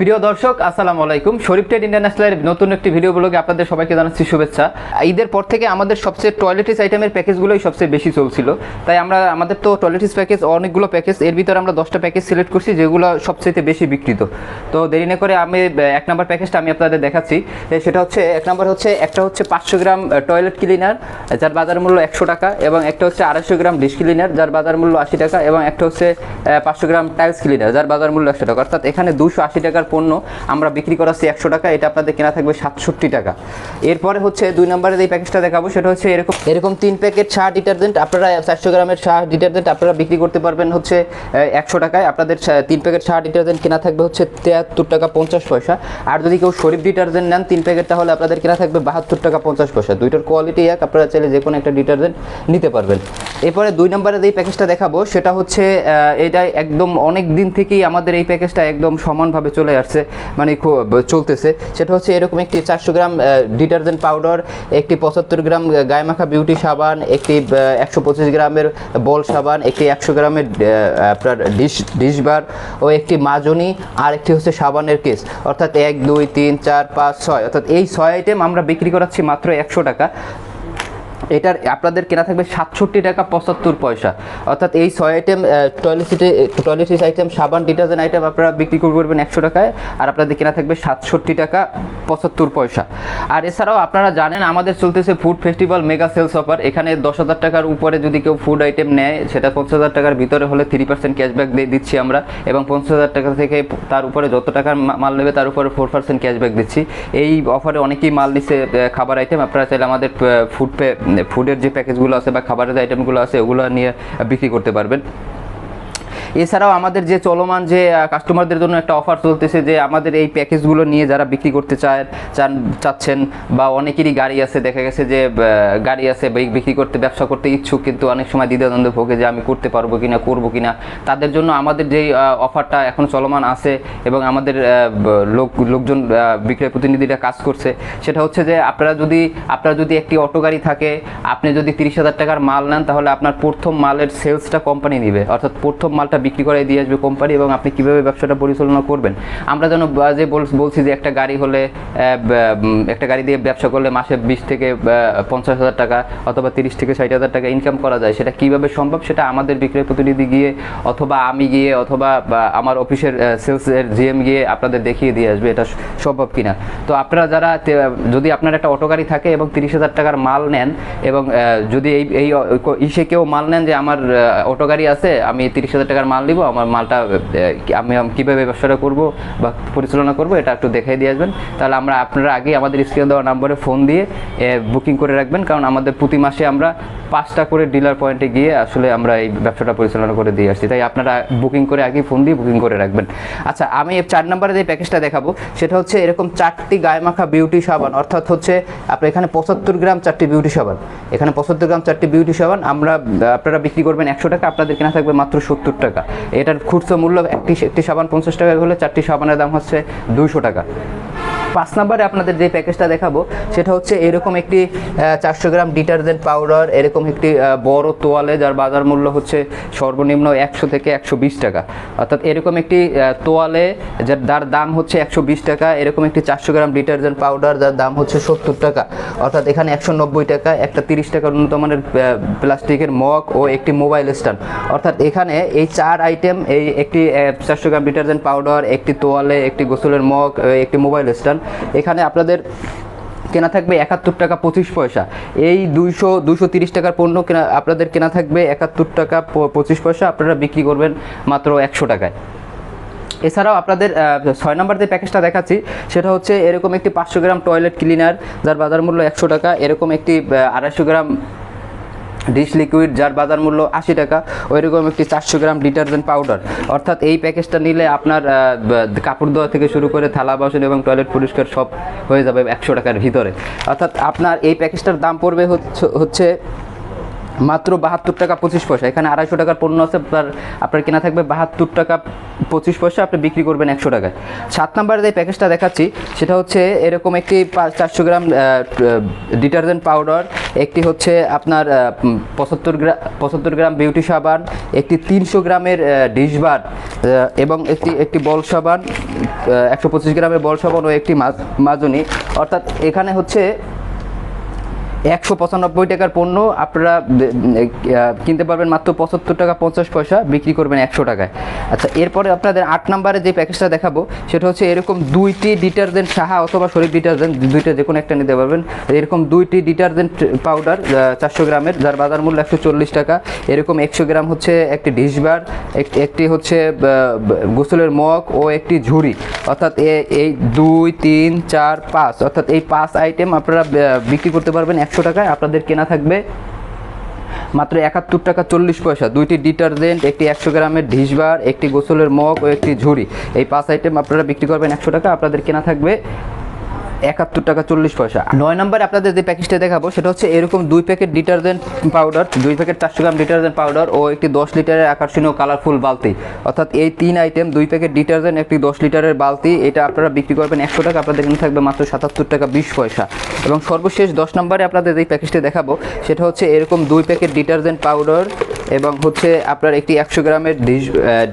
প্রিয় দর্শক, আসসালামু আলাইকুম। শরীফ টেড ইন্টারন্যাশনালের নতুন একটি ভিডিও ব্লগে আপনাদের সবাইকে জানাচ্ছি শুভেচ্ছা। ঈদের পর থেকে আমাদের সবচেয়ে টয়লেটিস আইটেমের প্যাকেজগুলোই সবচেয়ে বেশি চলছিল। তাই আমরা, আমাদের তো টয়লেটিস প্যাকেজ অনেকগুলো প্যাকেজ এর ভিতরে আমরা দশটা প্যাকেজ সিলেক্ট করছি, যেগুলো সবচেয়ে বেশি বিক্রিত। তো দেরি না করে আমি এক নম্বর প্যাকেজটা আমি আপনাদের দেখাচ্ছি। সেটা হচ্ছে, এক নম্বর হচ্ছে, একটা হচ্ছে পাঁচশো গ্রাম টয়লেট ক্লিনার যার বাজার মূল্য একশো টাকা, এবং একটা হচ্ছে আড়াইশো গ্রাম ডিশ ক্লিনার যার বাজার মূল্য আশি টাকা, এবং একটা হচ্ছে পাঁচশো গ্রাম টাইলস ক্লিনার যার বাজার মূল্য একশো টাকা। অর্থাৎ এখানে দুশো আশি টাকার পণ্য আমরা বিক্রি করাচ্ছি একশো টাকা, এটা আপনাদের কেনা থাকবে সাতষট্টি টাকা। এরপরে হচ্ছে দুই নম্বরের এই প্যাকেজটা দেখাবো, সেটা হচ্ছে এরকম এরকম তিন প্যাকেট চা ডিটারজেন্ট, আপনারা চারশো গ্রামের চা ডিটারজেন্ট আপনারা বিক্রি করতে পারবেন হচ্ছে একশো টাকায়। আপনাদের তিন প্যাকেট চা ডিটারজেন্ট কেনা থাকবে হচ্ছে তিয়াত্তর টাকা পঞ্চাশ পয়সা। আর যদি কেউ শরীফ ডিটারজেন্ট নেন তিন প্যাকেট, তাহলে আপনাদের কেনা থাকবে বাহাত্তর টাকা পঞ্চাশ পয়সা। দুইটার কোয়ালিটি এক, আপনারা চাইলে যে কোনো একটা ডিটারজেন্ট নিতে পারবেন। এরপরে দুই নম্বরের এই প্যাকেজটা দেখাবো, সেটা হচ্ছে এটা একদম অনেক দিন থেকেই আমাদের এই প্যাকেজটা একদম সমানভাবে চলে আসছে মানে চলতেছে। সেটা হচ্ছে এরকম একটি চারশো গ্রাম ডিটারজেন্ট পাউডার, একটি পঁচাত্তর গ্রাম গায়ে মাখা বিউটি সাবান, একটি একশো পঁচিশ গ্রামের বল সাবান, একটি একশো গ্রামের আপনার ডিশ ডিশ বার ও একটি মাজনি, আর একটি হচ্ছে সাবানের কেস। অর্থাৎ এক, দুই, তিন, চার, পাঁচ, ছয়, অর্থাৎ এই ছয় আইটেম আমরা বিক্রি করাচ্ছি মাত্র একশো টাকা। এটার আপনাদের কেনা থাকবে সাতষট্টি টাকা পঁচাত্তর পয়সা। অর্থাৎ এই ছয় আইটেম টয়লেটিসে টয়লেটিস আইটেম সাবান ডিটারজেন্ট আইটেম আপনারা বিক্রি করবেন একশো টাকায়, আর আপনাদের কেনা থাকবে সাতষট্টি টাকা পঁচাত্তর পয়সা। আর এছাড়াও আপনারা জানেন, আমাদের চলতেছে food festival mega sales offer এখানে দশ হাজার টাকার উপরে যদি কেউ ফুড আইটেম নেয়, সেটা পঞ্চাশ হাজার টাকার ভিতরে হলে থ্রি পার্সেন্ট ক্যাশব্যাক দিয়ে দিচ্ছি আমরা, এবং পঞ্চাশ হাজার টাকা থেকে তার উপরে যত টাকার মাল নেবে, তার উপরে ফোর পার্সেন্ট ক্যাশব্যাক দিচ্ছি। এই অফারে অনেকেই মাল নিচ্ছে খাবার আইটেম আপনারা চাইলে আমাদের ফুড ফুডের যে প্যাকেজগুলো আছে বা খাবারের আইটেমগুলো আছে ওগুলো নিয়ে বিক্রি করতে পারবেন। এছাড়াও আমাদের যে চলমান যে কাস্টমারদের জন্য একটা অফার চলতেছে যে, আমাদের এই প্যাকেজগুলো নিয়ে যারা বিক্রি করতে চায়, চান, চাচ্ছেন, বা অনেকেরই গাড়ি আছে, দেখা গেছে যে গাড়ি আছে বাইক বিক্রি করতে, ব্যবসা করতে ইচ্ছুক, কিন্তু অনেক সময় দ্বিধাদ্বন্দ্বে ভোগে যে, আমি করতে পারব কিনা, করব কিনা। তাদের জন্য আমাদের যেই অফারটা এখন চলমান আছে, এবং আমাদের লোক, লোকজন বিক্রয় প্রতিনিধিরা কাজ করছে, সেটা হচ্ছে যে, আপনারা যদি, আপনার যদি একটি অটো গাড়ি থাকে, আপনি যদি তিরিশ হাজার টাকার মাল নেন, তাহলে আপনার প্রথম মালের সেলসটা কোম্পানি নিবে। অর্থাৎ প্রথম মালটা বিক্রি করে দিয়ে আসবে কোম্পানি এবং আপনি কীভাবে ব্যবসাটা পরিচালনা করবেন? আমরা যেন যে বলছি যে একটা গাড়ি হলে একটা গাড়ি দিয়ে ব্যবসা করলে মাসে বিশ থেকে পঞ্চাশ হাজার টাকা অথবা তিরিশ থেকে ষাট হাজার টাকা ইনকাম করা যায়। সেটা কীভাবে সম্ভব? সেটা আমাদের বিক্রয় প্রতিনিধি গিয়ে অথবা আমি গিয়ে অথবা আমার অফিসের সেলসের জিএম গিয়ে আপনাদের দেখিয়ে দিয়ে আসবে এটা সম্ভব কিনা। তো আপনারা যারা যদি আপনার একটা অটো গাড়ি থাকে এবং তিরিশ হাজার টাকার মাল নেন এবং যদি এই এই ইসে কেউ মাল নেন যে আমার অটো গাড়ি আছে, আমি তিরিশ হাজার টাকার মাল দিব, আমার মালটা আমি কীভাবে ব্যবসাটা করব বা পরিচালনা করব এটা একটু দেখাই দিয়ে আসবেন। তাহলে আমরা আপনারা আগে আমাদের স্ক্রিনে দেওয়া নাম্বারে ফোন দিয়ে বুকিং করে রাখবেন, কারণ আমাদের প্রতি মাসে আমরা পাঁচটা করে ডিলার পয়েন্টে গিয়ে আসলে আমরা এই ব্যবসাটা পরিচালনা করে দিয়ে আসছি। তাই আপনারা বুকিং করে আগে ফোন দিয়ে বুকিং করে রাখবেন। আচ্ছা আমি চার নম্বরে যে প্যাকেজটা দেখাবো, সেটা হচ্ছে এরকম চারটি গায়ে মাখা বিউটি সাবান, অর্থাৎ হচ্ছে আপনার এখানে পঁচাত্তর গ্রাম চারটি বিউটি সাবান। এখানে পঁচাত্তর গ্রাম চারটি বিউটি সাবান, আমরা, আপনারা বিক্রি করবেন একশো টাকা, আপনাদের কেনা থাকবে মাত্র সত্তর টাকা। এটার খুচরো মূল্য একটি একটি সাবান পঞ্চাশ টাকা হলে চারটি সাবানের দাম হচ্ছে দুইশো টাকা। পাঁচ নাম্বারে আপনাদের যে প্যাকেজটা দেখাবো, সেটা হচ্ছে এরকম একটি চারশো গ্রাম ডিটারজেন্ট পাউডার এরকম একটি বড় তোয়ালে যার বাজার মূল্য হচ্ছে সর্বনিম্ন একশো থেকে একশো বিশ টাকা। অর্থাৎ এরকম একটি তোয়ালে যার যার দাম হচ্ছে একশো বিশ টাকা, এরকম একটি চারশো গ্রাম ডিটারজেন্ট পাউডার যার দাম হচ্ছে সত্তর টাকা। অর্থাৎ এখানে একশো নব্বই টাকা, একটা তিরিশ টাকার উন্নত মানের প্লাস্টিকের মগ ও একটি মোবাইল স্ট্যান্ড অর্থাৎ এখানে এই চার আইটেম এই একটি চারশো গ্রাম ডিটারজেন্ট পাউডার একটি তোয়ালে, একটি গোসলের মগ একটি মোবাইল স্ট্যান্ড এখানে আপনাদের কেনা থাকবে একাত্তর টাকা পঁচিশ পয়সা। এই দুইশো দুশো তিরিশ টাকার পণ্য কেনা, আপনাদের কেনা থাকবে একাত্তর টাকা পঁচিশ পয়সা, আপনারা বিক্রি করবেন মাত্র একশো টাকায়। এছাড়াও আপনাদের ছয় নম্বর যে প্যাকেজটা দেখাচ্ছি, সেটা হচ্ছে এরকম একটি পাঁচশো গ্রাম টয়লেট ক্লিনার যার বাজার মূল্য একশো টাকা। এরকম একটি আড়াইশো গ্রাম ডিশ লিকুইড যার বাজার মূল্য আশি টাকা, ওইরকম একটি চারশো গ্রাম ডিটারজেন্ট পাউডার। অর্থাৎ এই প্যাকেজটা নিলে আপনার কাপড় ধোয়া থেকে শুরু করে থালা বাসন এবং টয়লেট পরিষ্কার সব হয়ে যাবে একশো টাকার ভিতরে। অর্থাৎ আপনার এই প্যাকেজটার দাম পড়বে হচ্ছে হচ্ছে মাত্র বাহাত্তর টাকা পঁচিশ পয়সা। এখানে আড়াইশো টাকার পণ্য আছে আপনার আপনার কেনা থাকবে বাহাত্তর টাকা পঁচিশ পয়সা, আপনি বিক্রি করবেন একশো টাকায়। সাত নাম্বার যে প্যাকেজটা দেখাচ্ছি, সেটা হচ্ছে এরকম একটি চারশো গ্রাম ডিটারজেন্ট পাউডার, একটি হচ্ছে আপনার পঁচাত্তর গ্রাম পঁচাত্তর গ্রাম বিউটি সাবান, একটি তিনশো গ্রামের ডিশ ডিশবার এবং একটি একটি বল সাবান একশো পঁচিশ গ্রামের বল সাবান ও একটি মাজনি। অর্থাৎ এখানে হচ্ছে একশো পঁচানব্বই টাকার পণ্য আপনারা কিনতে পারবেন মাত্র পঁচাত্তর টাকা পঞ্চাশ পয়সা, বিক্রি করবেন একশো টাকায়। আচ্ছা এরপরে আপনাদের আট নম্বরে যে প্যাকেজটা দেখাবো, সেটা হচ্ছে এরকম দুইটি ডিটারজেন্ট সাহা অথবা শরীর ডিটারজেন্ট, দুইটা যে কোনো একটা নিতে পারবেন। এরকম দুইটি ডিটারজেন্ট পাউডার চারশো গ্রামের, যার বাজার মূল্য একশো চল্লিশ টাকা। এরকম একশো গ্রাম হচ্ছে একটি ডিশবার এক- একটি হচ্ছে গোসলের মগ ও একটি ঝুড়ি। অর্থাৎ এই দুই, তিন, চার, পাঁচ, অর্থাৎ এই পাঁচ আইটেম আপনারা বিক্রি করতে পারবেন একশো টাকায় আপনাদের কেনা থাকবে মাত্র একাত্তর টাকা চল্লিশ পয়সা। দুইটি ডিটারজেন্ট, একটি একশো গ্রামের ঢিসবার একটি গোসলের মগ ও একটি ঝুড়ি। এই পাঁচ আইটেম আপনারা বিক্রি করবেন একশো টাকা, আপনাদের কেনা থাকবে একাত্তর টাকা চল্লিশ পয়সা। নয় নম্বরে আপনাদের যে প্যাকেজটা দেখাবো, সেটা হচ্ছে এরকম দুই প্যাকেট ডিটারজেন্ট পাউডার দুই প্যাকেট চারশো গ্রাম ডিটারজেন্ট পাউডার ও একটি দশ লিটারের আকর্ষণীয় কালারফুল বালতি। অর্থাৎ এই তিন আইটেম দুই প্যাকেট ডিটারজেন্ট একটি দশ লিটারের বালতি, এটা আপনারা বিক্রি করবেন একশো টাকা, আপনাদের এখানে থাকবে মাত্র সাতাত্তর টাকা বিশ পয়সা। এবং সর্বশেষ দশ নম্বরে আপনাদের এই প্যাকেজটি দেখাবো, সেটা হচ্ছে এরকম দুই প্যাকেট ডিটারজেন্ট পাউডার এবং হচ্ছে আপনার একটি একশো গ্রামের ডিশ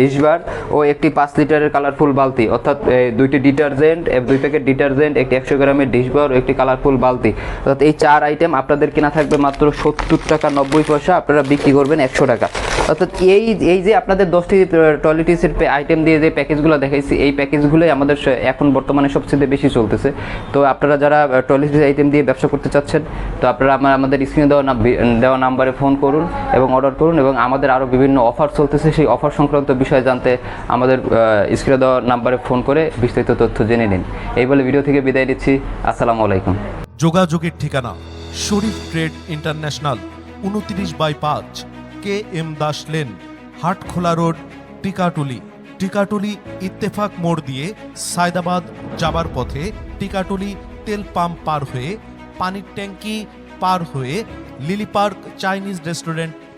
ডিশবার ও একটি পাঁচ লিটারের কালারফুল বালতি। অর্থাৎ দুইটি ডিটারজেন্ট দুই প্যাকেট ডিটারজেন্ট একটি একশো গ্রামের ডিশবার ও একটি কালারফুল বালতি। অর্থাৎ এই চার আইটেম আপনাদের কেনা থাকবে মাত্র সত্তর টাকা নব্বই পয়সা, আপনারা বিক্রি করবেন একশো টাকা। অর্থাৎ এই এই যে আপনাদের দশটি টয়লেটিসের আইটেম দিয়ে যে প্যাকেজগুলো দেখাইছি, এই প্যাকেজগুলোই আমাদের এখন বর্তমানে সবচেয়ে বেশি চলতেছে। তো আপনারা যারা টয়লেটিস আইটেম দিয়ে ব্যবসা করতে চাচ্ছেন, তো আপনারা আমাদের স্ক্রিনে দেওয়া দেওয়া নাম্বারে ফোন করুন এবং অর্ডার করুন এবং আমাদের আরও বিভিন্ন অফার চলতেছে। সেই অফার সংক্রান্ত বিষয় জানতে আমাদের স্ক্রিনে দেওয়া নাম্বারে ফোন করে বিস্তারিত তথ্য জেনে নিন। এই বলে ভিডিও থেকে বিদায় দিচ্ছি আসসালামু আলাইকুম। যোগাযোগের ঠিকানা শরীফ ট্রেড ইন্টারন্যাশনাল, উনত্রিশ বাই পাঁচ, K M Das lane, Hatkhola road, Tikatuli. Tikatuli Ittefaq মোড় দিয়ে সায়দাবাদ যাবার পথে টিকাটুলি তেল পাম্প পার হয়ে, পানির ট্যাঙ্কি পার হয়ে লিলি পার্ক চাইনিজ রেস্টুরেন্ট